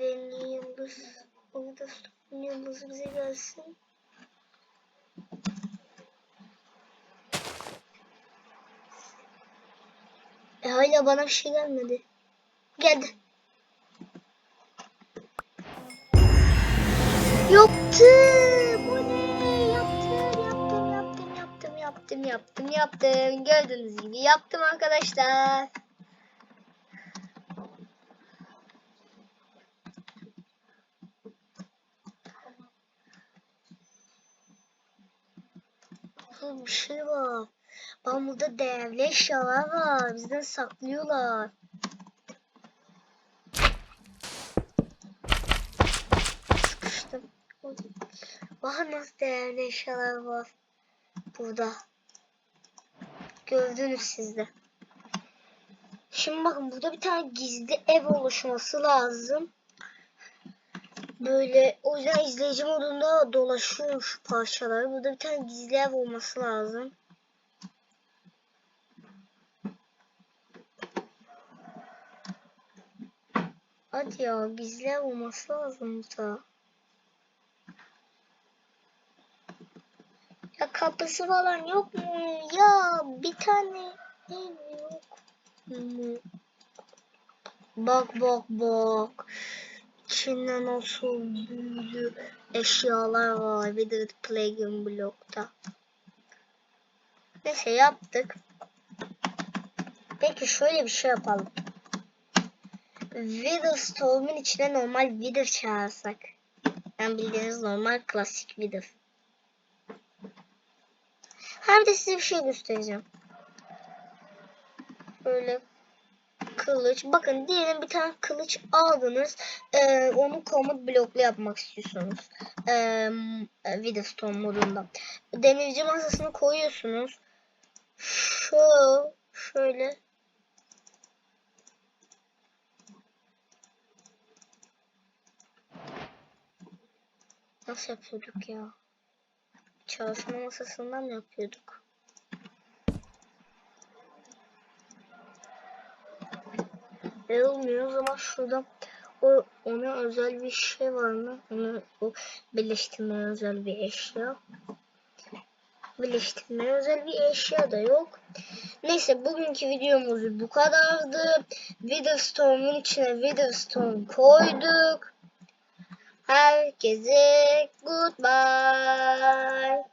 verimli yıldız. Yıldız, yıldız bize gelsin. E hala bana bir şey gelmedi. Geldi. Yaptım. O ne? Yaptım, yaptım, yaptım, yaptım, yaptım, yaptım, yaptım. Gördüğünüz gibi yaptım arkadaşlar. Oğlum bir şey var. Bak burada değerli eşyalar var. Bizden saklıyorlar. Sıkıştım. Bak nasıl değerli eşyalar var. Burada. Gördünüz siz de. Şimdi bakın burada bir tane gizli ev oluşması lazım. Böyle o yüzden izleyici modunda dolaşıyorum şu parçaları. Burada bir tane gizli ev olması lazım. Hadi ya gizli ev olması lazım burada. Ya kapısı falan yok mu? Ya bir tane yok mu? Bak bak bak. İçinde nasıl büyülü eşyalar var. De Plague blokta. Neyse yaptık. Peki şöyle bir şey yapalım. Witherstorm'un içine normal Wither çağırsak. Yani bildiğiniz normal klasik Wither. Bir de size bir şey göstereceğim. Böyle kılıç. Bakın diyelim bir tane kılıç aldınız. Ee, onu komut bloklu yapmak istiyorsunuz. Ee, Witherstorm modunda. Demirci masasını koyuyorsunuz. Şu şöyle Nasıl yapıyorduk ya? Çalışma masasından mı yapıyorduk? E olmuyor o zaman şurada o ona özel bir şey var mı? Onu o birleştirmeye özel bir eşya. Birleştirmeye özel bir eşya da yok. Neyse bugünkü videomuz bu kadardı. Witherstorm'un içine Witherstorm koyduk. Herkese goodbye.